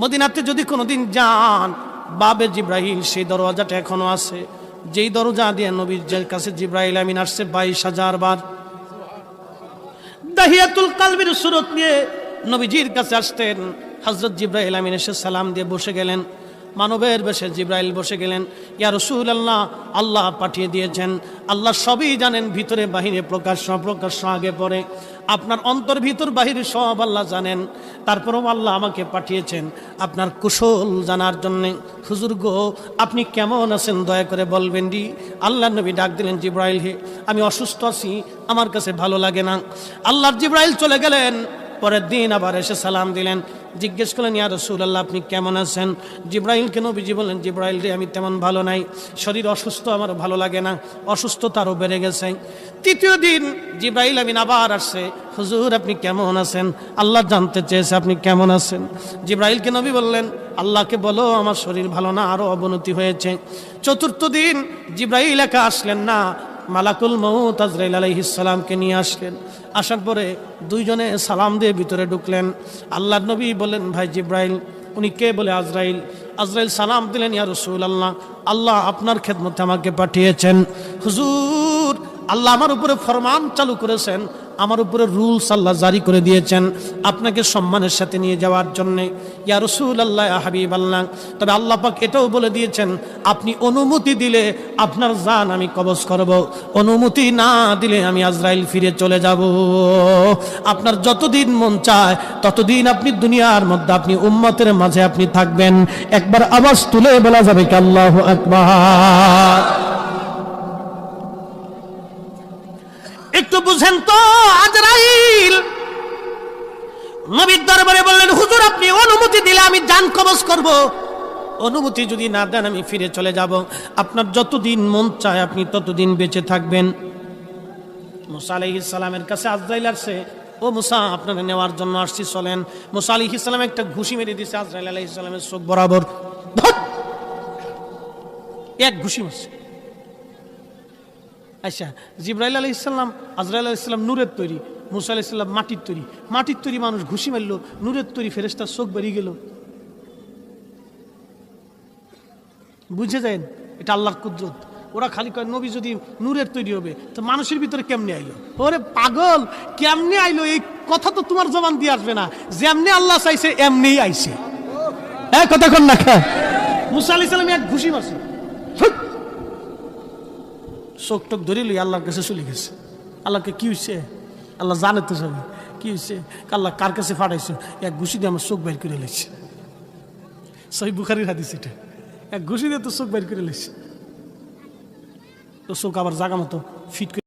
মদিনাতে যদি কোনোদিন যান, বাবে জিব্রাহিল সেই দরওয়াজাটা এখনও আছে। যেই দরজা দিয়ে নবীর কাছে জিব্রাহিল আমিন আসছে বাইশ হাজার বার। দাহিয়াতুল কালবির সুরত নিয়ে নবীজির কাছে আসতেন। হজরত জিব্রাহিল আমিন এসে সালাম দিয়ে বসে গেলেন। মানবের বেশে জিব্রাইল বসে গেলেন। ইয়া রসুল আল্লাহ আল্লাহ পাঠিয়ে দিয়েছেন। আল্লাহ সবই জানেন, ভিতরে বাহিরে প্রকাশ্য প্রকাশ্য আগে, পরে। আপনার অন্তর ভিতর, বাহিরে সব আল্লাহ জানেন। তারপরেও আল্লাহ আমাকে পাঠিয়েছেন আপনার কুশল জানার জন্যে। হুজুর গো, আপনি কেমন আছেন? দয়া করে বলবেন দি। আল্লাহ নবী ডাক দিলেন, জিব্রাইল হে, আমি অসুস্থ আছি, আমার কাছে ভালো লাগে না। আল্লাহর জিব্রাইল চলে গেলেন, পরের দিন আবার এসে সালাম দিলেন। জিজ্ঞেস করলেন, ইয়া রসুল্লাহ আপনি কেমন আছেন? জিব্রাইলকে নবীজি বললেন, জিব্রাইল রে, আমি তেমন ভালো নাই। শরীর অসুস্থ, আমার ভালো লাগে না। অসুস্থতারও বেড়ে গেছে। তৃতীয় দিন জিব্রাইল আমিন আবার আসছে, হুজুর, আপনি কেমন আছেন? আল্লাহ জানতে চেয়েছে, আপনি কেমন আছেন? জিব্রাইলকে নবী বললেন, আল্লাহকে বলো, আমার শরীর ভালো না আরও অবনতি হয়েছে। চতুর্থ দিন জিব্রাইল একা আসলেন না মালাকুল মৌত আজরাইল আলাইহিসালামকে নিয়ে আসলেন। আসার পরে দুইজনে সালাম দিয়ে ভিতরে ঢুকলেন। আল্লাহ নবী বললেন, ভাই জিব্রাইল, উনি কে? বলে, আজরাইল। আজরাইল সালাম দিলেন, ইয়া রসুল আল্লাহ আল্লাহ আপনার খেদমতে আমাকে পাঠিয়েছেন। হুজুর, আল্লাহ আমার উপরে ফরমান চালু করেছেন। আমার উপরে রুলস আল্লাহ জারি করে দিয়েছেন আপনাকে সম্মানের সাথে নিয়ে যাওয়ার জন্যে। ইয়া রসুল আল্লাহ হাবিব আল্লাহ তবে আল্লাহ পাক এটাও বলে দিয়েছেন, আপনি অনুমতি দিলে আপনার জান আমি কবজ করব। অনুমতি না দিলে আমি আজরাইল ফিরে চলে যাব। আপনার যতদিন মন চায়, ততদিন আপনি দুনিয়ার মধ্যে, আপনি উম্মতের মাঝে আপনি থাকবেন। একবার আওয়াজ তুলে বলা যাবে কি আল্লাহ আকবার। একটু বুঝেন তো, আজরাইল। নবীর দরবারে বললেন, হুজুর, আপনি অনুমতি দিলে আমি জান কবজ করব। অনুমতি যদি না দেন, আমি ফিরে চলে যাব। আপনার যতদিন মন চায়, আপনি ততদিন বেঁচে থাকবেন। মুসা আলাইহিস সালামের কাছে আজরাইল আসছে ও মুসা, আপনারা নেওয়ার জন্য আসছি, চলেন। মুসা আলাইহিস সালাম একটা ঘুষি মেরে দিয়েছে আজরাইল আলাইহিস সালামের চোখ বরাবর। এক ঘুষি মারছে। আচ্ছা জিব্রাইল আলি ইসলাম আজরাইল আলি ইসলাম নূরের তৈরি, মুসা আলি ইসলাম মাটির তৈরি। মাটির তৈরি মানুষ ঘুষি মারলো, নূরের তৈরি ফেরেস্তার চোখ বেরিয়ে গেল। বুঝে যায় এটা আল্লাহর কুদরত। ওরা খালি কয়, নবী যদি নূরের তৈরি হবে, তো মানুষের ভিতরে কেমনে আইলো? ওরে পাগল, কেমনে আইলো? এই কথা তো তোমার জবান দিয়ে আসবে না। যেমনি আল্লাহ চাইছে, এমনিই আইছে। হ্যাঁ কথা কন না খা। মুসা আলি সালাম এক ঘুষি মারছে! চোখ টোক ধরে লই আল্লাহর কাছে চলে গেছে। আল্লাহকে কি হয়েছে আল্লাহ জানে তো সবাই কি হয়েছে আল্লাহ কার কাছে ফাটাইছো? এক ঘুষি দিয়ে আমার চোখ বের করে লেছে। সহি বুখারির হাদিস এটা। এক ঘুষি দিয়ে তো চোখ বের করে লেছে। তো চোখ আবার জাগা মতো ফিট